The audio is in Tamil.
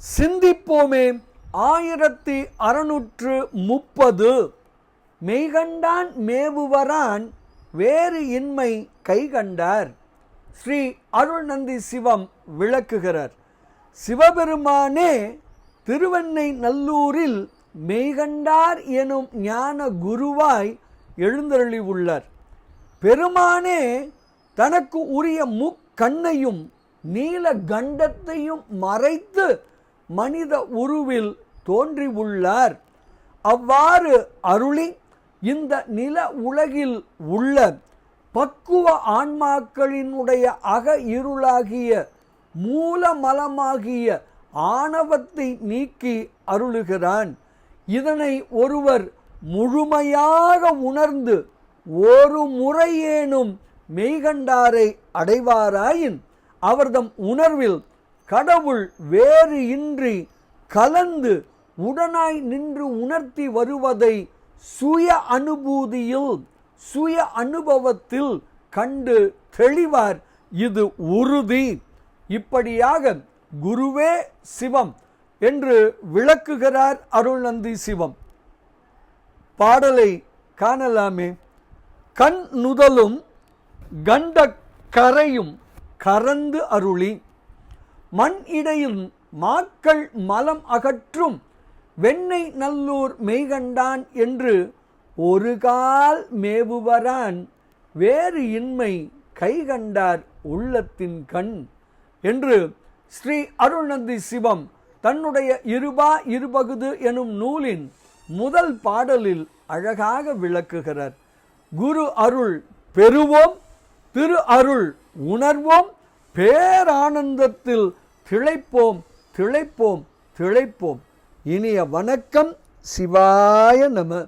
சிந்திப்போமே. ஆயிரத்தி அறுநூற்று முப்பது. மெய்கண்டான் மேவுவரான் வேறு இன்மை கைகண்டார். ஸ்ரீ அருள்நந்தி சிவம் விளக்குகிறார். சிவபெருமானே திருவெண்ணை நல்லூரில் மெய்கண்டார் எனும் ஞான குருவாய் எழுந்தருளி உள்ளார் பெருமானே தனக்கு உரிய முக்கண்ணையும் நீல கண்டத்தையும் மறைத்து மனித உருவில் தோன்றி உள்ளார் அவ்வாறு அருளி இந்த நில உலகில் உள்ள பக்குவ ஆன்மாக்களினுடைய அக இருளாகிய மூலமலமாகிய ஆணவத்தை நீக்கி அருளுகிறான். இதனை ஒருவர் முழுமையாக உணர்ந்து ஒரு முறையேனும் மெய்கண்டாரை அடைவாராயின் அவர்தம் உணர்வில் கடவுள் வேறு இன்றி கலந்து உடனாய் நின்று உணர்த்தி வருவதை சுய அனுபூதியில் சுய அனுபவத்தில் கண்டு தெளிவார். இது உறுதி. இப்படியாக குருவே சிவம் என்று விளக்குகிறார் அருள்நந்தி சிவம். பாடலை காணலாமே. கண் நுதலும் கண்ட கரையும் கறந்து அருளி. மண் இடையில் மாக்கள் மலம் அகற்றும் வெண்ணை நல்லூர் மெய்கண்டான் என்று ஒரு கால் மேவுவரான் வேறு இன்மை கைகண்டார் உள்ளத்தின் கண் என்று ஸ்ரீ அருள்நந்தி சிவம் தன்னுடைய இருபா இருபகுது எனும் நூலின் முதல் பாடலில் அழகாக விளக்குகிறார். குரு அருள் பெறுவோம் திரு அருள் உணர்வோம் பேரானந்தத்தில் திளைப்போம் திளைப்போம் திளைப்போம். இனிய வணக்கம் சிவாய நம.